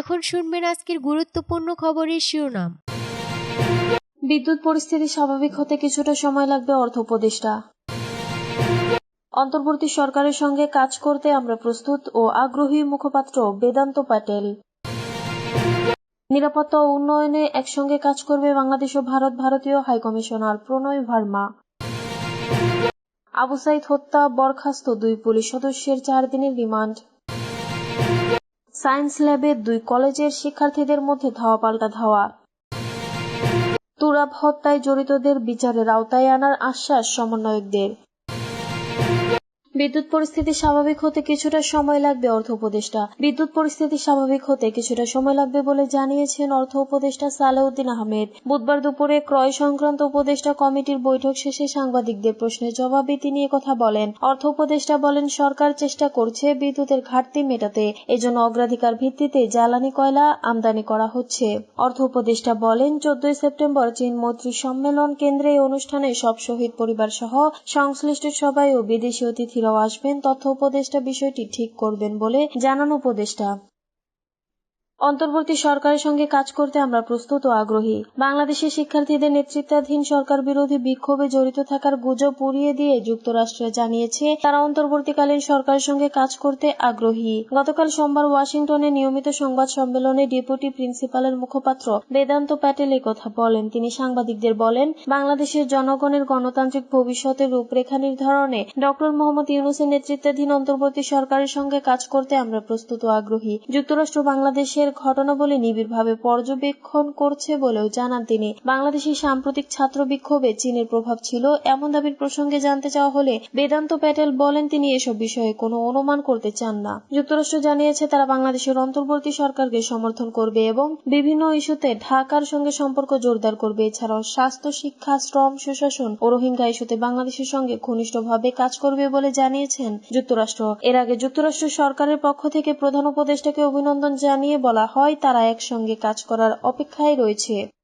এখন শুনবেন আজকের গুরুত্বপূর্ণ খবরের শিরোনাম। বিদ্যুৎ পরিস্থিতি স্বাভাবিক হতে কিছুটা সময় লাগবে, অর্থ উপদেষ্টা। অন্তর্বর্তী সরকারের সঙ্গে কাজ করতে আমরা প্রস্তুত ও আগ্রহী মুখপাত্র বেদান্ত প্যাটেল। নিরাপত্তা ও উন্নয়নে একসঙ্গে কাজ করবে বাংলাদেশ ও ভারত, ভারতীয় হাইকমিশনার প্রণয় ভার্মা। আবু সাইদ হত্যা, বরখাস্ত দুই পুলিশ সদস্যের চার দিনের রিমান্ড। সায়েন্স ল্যাবে দুই কলেজের শিক্ষার্থীদের মধ্যে ধাওয়া পাল্টা ধাওয়া। তুরাব হত্যায় জড়িতদের বিচারের আওতায় আনার আশ্বাস সমন্বয়কদের। বিদ্যুৎ পরিস্থিতি স্বাভাবিক হতে কিছুটা সময় লাগবে, অর্থ উপদেষ্টা। বিদ্যুৎ পরিস্থিতি স্বাভাবিক হতে কিছুটা সময় লাগবে বলে জানিয়েছেন অর্থ উপদেষ্টা সালেউদ্দিন আহমেদ। বুধবার দুপুরে ক্রয় সংক্রান্ত উপদেষ্টা কমিটির বৈঠক শেষে সাংবাদিকদের প্রশ্নের জবাবে তিনি কথা বলেন, অর্থ উপদেষ্টা বলেন, সরকার চেষ্টা করছে বিদ্যুতের ঘাটতি মেটাতে, এজন্য অগ্রাধিকার ভিত্তিতে জ্বালানি কয়লা আমদানি করা হচ্ছে। অর্থ উপদেষ্টা বলেন, চোদ্দই সেপ্টেম্বর চীন মৈত্রী সম্মেলন কেন্দ্রে অনুষ্ঠানে সব শহীদ পরিবার সহ সংশ্লিষ্ট সবাই ও বিদেশি অতিথিরাও আসবেন তথ্য উপদেষ্টা বিষয়টি ঠিক করবেন বলে জানান উপদেষ্টা। অন্তর্বর্তী সরকারের সঙ্গে কাজ করতে আমরা প্রস্তুত ও আগ্রহী। বাংলাদেশের শিক্ষার্থীদের নেতৃত্বাধীন সরকার বিরোধী বিক্ষোভে জড়িত থাকার গুজব উড়িয়ে দিয়ে যুক্তরাষ্ট্র জানিয়েছে, তারা অন্তর্বর্তীকালীন সরকারের সঙ্গে কাজ করতে আগ্রহী। গতকাল সোমবার ওয়াশিংটনে নিয়মিত সংবাদ সম্মেলনে ডেপুটি প্রিন্সিপালের মুখপাত্র বেদান্ত প্যাটেল কথা বলেন। তিনি সাংবাদিকদের বলেন, বাংলাদেশের জনগণের গণতান্ত্রিক ভবিষ্যতের রূপরেখা নির্ধারণে ডক্টর মোহাম্মদ ইউনুসের নেতৃত্বাধীন অন্তর্বর্তী সরকারের সঙ্গে কাজ করতে আমরা প্রস্তুত ও আগ্রহী। যুক্তরাষ্ট্র বাংলাদেশের ঘটনাবলী নিবিড়ভাবে পর্যবেক্ষণ করছে বলেও জানান তিনি। বাংলাদেশের সাম্প্রতিক ছাত্র বিক্ষোভে চীনের প্রভাব ছিল এমন দাবির প্রসঙ্গে জানতে চাওয়া হলে বেদান্ত প্যাটেল বলেন তিনি এসব বিষয়ে কোনো অনুমান করতে চান না। যুক্তরাষ্ট্র জানিয়েছে তারা বাংলাদেশের অন্তর্বর্তী সরকারকে সমর্থন করবে এবং বিভিন্ন ইস্যুতে ঢাকার সঙ্গে সম্পর্ক জোরদার করবে। এছাড়াও স্বাস্থ্য, শিক্ষা, শ্রম, সুশাসন ও রোহিঙ্গা ইস্যুতে বাংলাদেশের সঙ্গে ঘনিষ্ঠভাবে কাজ করবে বলে জানিয়েছেন যুক্তরাষ্ট্র। এর আগে যুক্তরাষ্ট্র সরকারের পক্ষ থেকে প্রধান উপদেষ্টাকে অভিনন্দন জানিয়ে বলা হয় তারা একসঙ্গে কাজ করার অপেক্ষায় রয়েছে।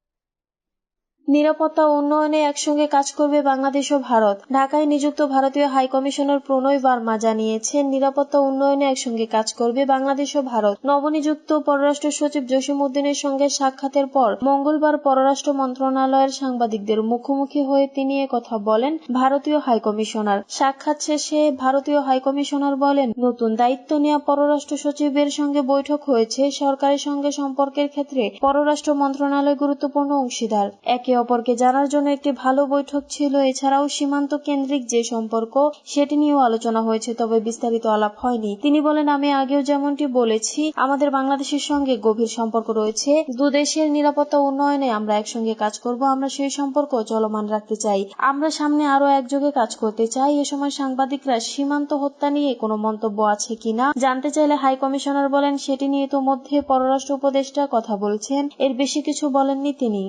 নিরাপত্তা উন্নয়নে একসঙ্গে কাজ করবে বাংলাদেশ ও ভারত। ঢাকায় নিযুক্ত ভারতীয় হাইকমিশনার প্রণয় বার্মা জানিয়েছেন, নিরাপত্তা উন্নয়নে একসঙ্গে কাজ করবে বাংলাদেশ ও ভারত। নবনিযুক্ত পররাষ্ট্র সচিব জসিম উদ্দিনের সঙ্গে সাক্ষাতের পর মঙ্গলবার পররাষ্ট্র মন্ত্রণালয়ের সাংবাদিকদের মুখোমুখি হয়ে তিনি কথা বলেন, ভারতীয় হাইকমিশনার সাক্ষাৎ শেষে ভারতীয় হাইকমিশনার বলেন, নতুন দায়িত্ব নেওয়া পররাষ্ট্র সচিবের সঙ্গে বৈঠক হয়েছে সরকারের সঙ্গে সম্পর্কের ক্ষেত্রে পররাষ্ট্র মন্ত্রণালয় গুরুত্বপূর্ণ অংশীদার। একে একে অপরকে জানার জন্য একটি ভালো বৈঠক ছিল। এছাড়াও সীমান্ত কেন্দ্রিক যে সম্পর্ক, সেটি নিয়েও আলোচনা হয়েছে, তবে বিস্তারিত আলাপ হয়নি। তিনি বলেন, আমি আগেও যেমনটি বলেছি, আমাদের বাংলাদেশের সঙ্গে গভীর সম্পর্ক রয়েছে। দুদেশের নিরাপত্তা উন্নয়নে আমরা একসঙ্গে কাজ করব, আমরা সেই সম্পর্ক চলমান রাখতে চাই। আমরা সামনে আরও একযোগে কাজ করতে চাই। এ সময় সাংবাদিকরা সীমান্ত হত্যা নিয়ে কোনো মন্তব্য আছে কিনা জানতে চাইলে হাই কমিশনার বলেন, সেটি নিয়ে তো মধ্যে পররাষ্ট্র উপদেষ্টা কথা বলছেন। এর বেশি কিছু বলেননি তিনি।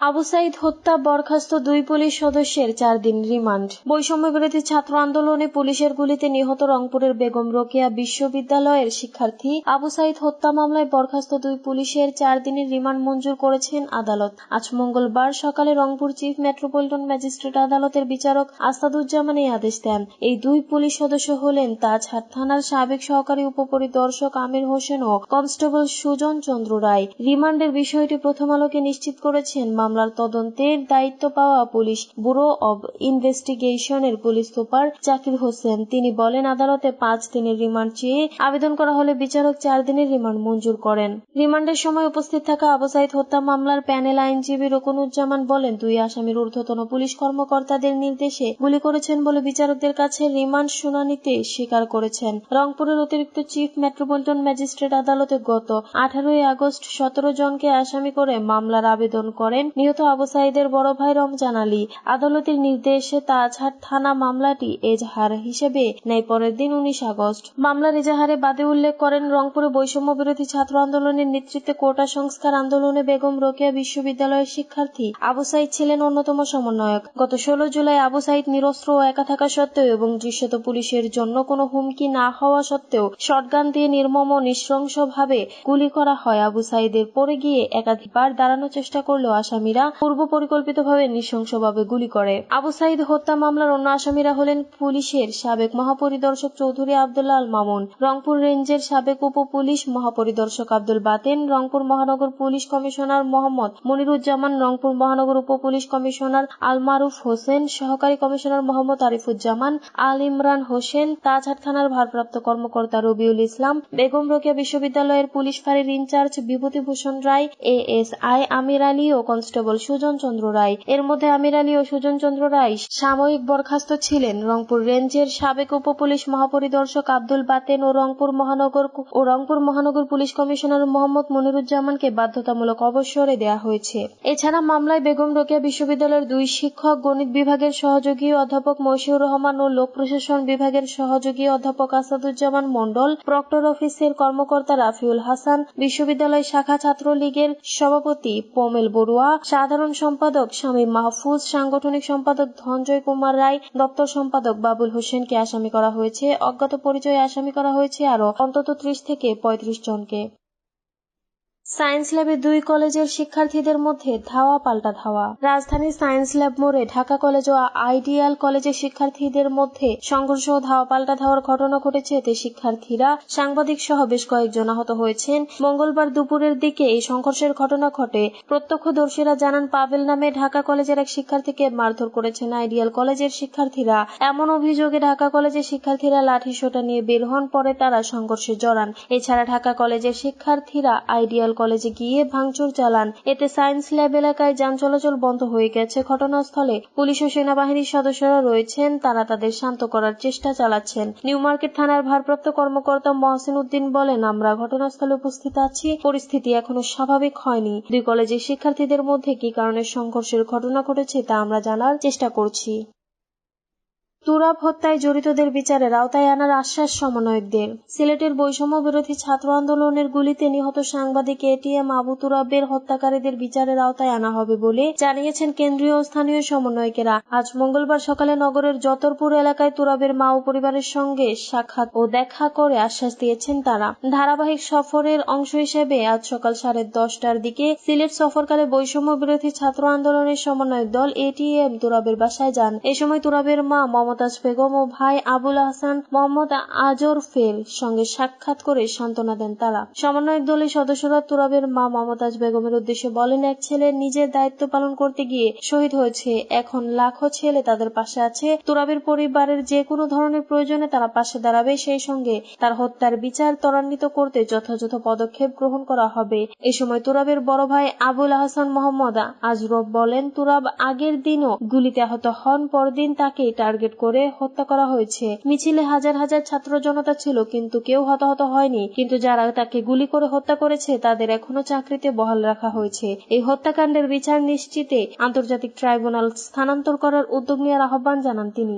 আবু সাইদ হত্যা বরখাস্ত দুই পুলিশ সদস্যের চার দিন রিমান্ড। বৈষম্য বিরোধী ছাত্র আন্দোলনে পুলিশের গুলিতে নিহত রংপুরের বেগম রোকেয়া বিশ্ববিদ্যালয়ের শিক্ষার্থী আবু সাইদ হত্যা মামলায় বরখাস্ত দুই পুলিশের চার দিনের রিমান্ড মঞ্জুর করেছেন আদালত। আজ মঙ্গলবার সকালে রংপুর চিফ মেট্রোপলিটন ম্যাজিস্ট্রেট আদালতের বিচারক আসাদুজ্জামান এই আদেশ দেন। এই দুই পুলিশ সদস্য হলেন তাজহাট থানার সাবেক সহকারী উপপরিদর্শক আমির হোসেন ও কনস্টেবল সুজন চন্দ্র রায়। রিমান্ডের বিষয়টি প্রথম আলোকে নিশ্চিত করেছেন মামলার তদন্তের দায়িত্ব পাওয়া পুলিশ ব্যুরো অব ইনভেস্টিগেশনের পুলিশ সুপার জাকির হোসেন। তিনি বলেন, আদালতে পাঁচ দিনের রিমান্ড চেয়ে আবেদন করা হলে বিচারক চার দিনের রিমান্ড মঞ্জুর করেন। রিমান্ডের সময় উপস্থিত থাকা আবু সাইদ হত্যা মামলার প্যানেল আইনজীবী রকুনুজ্জামান বলেন, দুই আসামির ঊর্ধ্বতন পুলিশ কর্মকর্তাদের নির্দেশে গুলি করেছেন বলে বিচারকদের কাছে রিমান্ড শুনানিতে স্বীকার করেছেন। রংপুরের অতিরিক্ত চিফ মেট্রোপলিটন ম্যাজিস্ট্রেট আদালতে গত আঠারোই আগস্ট সতেরো জনকে আসামি করে মামলার আবেদন করেন নিহত আবু সাইদের বড় ভাই রমজান আলী আদালতের নির্দেশে তাজহাট থানা মামলাটি এজাহার হিসেবে নেয়। পরের দিন উনিশ আগস্ট। মামলার এজাহারে বাদে উল্লেখ করেন, রংপুরে বৈষম্য বিরোধী ছাত্র আন্দোলনের নেতৃত্বে কোটা সংস্কার আন্দোলনে বেগম রোকেয়া বিশ্ববিদ্যালয়ের শিক্ষার্থী আবু সাইদ ছিলেন অন্যতম সমন্বয়ক। গত ষোলো জুলাই আবু সাইদ নিরস্ত্র ও একা থাকা সত্ত্বেও এবং দৃশ্যত পুলিশের জন্য কোনো হুমকি না হওয়া সত্ত্বেও শটগান দিয়ে নির্মম ও নৃশংসভাবে গুলি করা হয় আবু সাইদের। পরে গিয়ে একাধিকবার দাঁড়ানোর চেষ্টা করলেও আসামি আসামিরা পূর্ব পরিকল্পিতভাবে নৃশংসভাবে গুলি করে। আবু সাইদ হত্যা মামলার অন্য আসামিরা হলেন পুলিশের সাবেক মহাপরিদর্শক চৌধুরী আবদুল্লাহ আল মামুন। রংপুর রেঞ্জের সাবেক উপ পুলিশ মহাপরিদর্শক আব্দুল বাতেন, রংপুর মহানগর পুলিশ কমিশনার মোহাম্মদ মনিরুজ্জামান, রংপুর মহানগর উপ পুলিশ কমিশনার আল মারুফ হোসেন, সহকারী কমিশনার মোহাম্মদ আরিফুজ্জামান, আল ইমরান হোসেন, তাজহাট থানার ভারপ্রাপ্ত কর্মকর্তা রবিউল ইসলাম, বেগম রোকেয়া বিশ্ববিদ্যালয়ের পুলিশ ফাঁড়ির in charge Bibhutibhushan Roy, ASI Amir Ali O constable Sujan Chandra Roy. এর মধ্যে আমির আলী ও সুজন চন্দ্র রায় সাময়িক বরখাস্ত ছিলেন। রংপুর রেঞ্জের সাবেক উপ পুলিশ মহাপরিদর্শক আব্দুল বাতেন ও রংপুর মহানগর ও রংপুর মহানগর পুলিশ কমিশনার মোহাম্মদ মনিরুজ্জামানকে বাধ্যতামূলক অবসরে দেওয়া হয়েছে। এছাড়া মামলায় বেগম রোকেয়া বিশ্ববিদ্যালয়ের দুই শিক্ষক, গণিত বিভাগের সহযোগী অধ্যাপক মশিউর রহমান ও লোক প্রশাসন বিভাগের সহযোগী অধ্যাপক আসাদুজ্জামান মন্ডল প্রক্টর অফিসের কর্মকর্তা রাফিউল হাসান, বিশ্ববিদ্যালয় শাখা ছাত্রলীগের সভাপতি পমেল বড়ুয়া সাধারণ সম্পাদক স্বামী মাহফুজ, সাংগঠনিক সম্পাদক ধনজয় কুমার রায়, দপ্তর সম্পাদক বাবুল হোসেনকে আসামি করা হয়েছে। অজ্ঞাত পরিচয়ে আসামি করা হয়েছে আরও অন্তত ত্রিশ থেকে পঁয়ত্রিশ জনকে। সায়েন্স ল্যাবে দুই কলেজের শিক্ষার্থীদের মধ্যে ধাওয়া পাল্টা ধাওয়া। রাজধানীর সায়েন্স ল্যাব মোড়ে ঢাকা কলেজ ও আইডিয়াল কলেজের শিক্ষার্থীদের মধ্যে সংঘর্ষ ও ধাওয়া পাল্টা ধাওয়ার ঘটনা ঘটেছে এতে শিক্ষার্থীরা, সাংবাদিক সহ বেশ কয়েকজন আহত হয়েছেন। মঙ্গলবার দুপুরের দিকে এই সংঘর্ষের ঘটনা ঘটে। প্রত্যক্ষদর্শীরা জানান, পাভেল নামে ঢাকা কলেজের এক শিক্ষার্থীকে মারধর করেছেন আইডিয়াল কলেজের শিক্ষার্থীরা। এমন অভিযোগে ঢাকা কলেজের শিক্ষার্থীরা লাঠি সোটা নিয়ে বের হন, পরে তারা সংঘর্ষে জড়ান। এছাড়া ঢাকা কলেজের শিক্ষার্থীরা আইডিয়াল কলেজে গিয়ে ভাঙচুর চালান। এতে সায়েন্স ল্যাব এলাকায় যান চলাচল বন্ধ হয়ে গেছে। ঘটনাস্থলে পুলিশ ও সেনাবাহিনীর সদস্যরা রয়েছেন। তারা তাদের শান্ত করার চেষ্টা চালাচ্ছেন। নিউ মার্কেট থানার ভারপ্রাপ্ত কর্মকর্তা মহসিন উদ্দিন বলেন, আমরা ঘটনাস্থলে উপস্থিত আছি। পরিস্থিতি এখনও স্বাভাবিক হয়নি। দুই কলেজের শিক্ষার্থীদের মধ্যে কি কারণে সংঘর্ষের ঘটনা ঘটেছে তা আমরা জানার চেষ্টা করছি। তুরাব হত্যায় জড়িতদের বিচারের আওতায় আনার আশ্বাস সমন্বয়কদের। সিলেটের বৈষম্য বিরোধী ছাত্র আন্দোলনের গুলিতে নিহত সাংবাদিক এটিএম আবু তুরাবের হত্যাকারীদের বিচারের আওতায় আনা হবে বলে জানিয়েছেন কেন্দ্রীয় স্থানীয় সমন্বয়কেরা। আজ মঙ্গলবার সকালে নগরের যতরপুর এলাকায় তুরাবের মা ও পরিবারের সঙ্গে সাক্ষাৎ ও দেখা করে আশ্বাস দিয়েছেন তারা। ধারাবাহিক সফরের অংশ হিসেবে আজ সকাল সাড়ে দশটার দিকে সিলেট সফরকালে বৈষম্য বিরোধী ছাত্র আন্দোলনের সমন্বয়ক দল এটিএম তুরাবের বাসায় যান। এ সময় তুরাবের মা মমতাজ বেগম ও ভাই আবুল হাসান মোহাম্মদ আজর ফের সঙ্গে সাক্ষাৎ করে সান্ত্বনা দেন তারা। সমন্বয়ক দলের সদস্যরা তুরাবের মা মমতাজ বেগমের উদ্দেশ্যে বলেন, এক ছেলে নিজের দায়িত্ব পালন করতে গিয়ে শহীদ হয়েছে। এখন লাখো ছেলে তাদের পাশে আছে। তুরাবের পরিবারের যে কোনো ধরনের প্রয়োজনে তারা পাশে দাঁড়াবে। সেই সঙ্গে তার হত্যার বিচার ত্বরান্বিত করতে যথাযথ পদক্ষেপ গ্রহণ করা হবে। এ সময় তুরাবের বড় ভাই আবুল হাসান মোহাম্মদ আজরব বলেন, তুরাব আগের দিনও গুলিতে আহত হন, পরদিন তাকে টার্গেট করে হত্যা করা হয়েছে। মিছিলে হাজার হাজার ছাত্র জনতা ছিল, কিন্তু কেউ হতাহত হয়নি। কিন্তু যারা তাকে গুলি করে হত্যা করেছে, তাদের এখনও চাকরিতে বহাল রাখা হয়েছে। এই হত্যাকাণ্ডের বিচার নিশ্চিতে আন্তর্জাতিক ট্রাইব্যুনাল স্থানান্তর করার উদ্যোগ নেওয়ার আহ্বান জানান তিনি।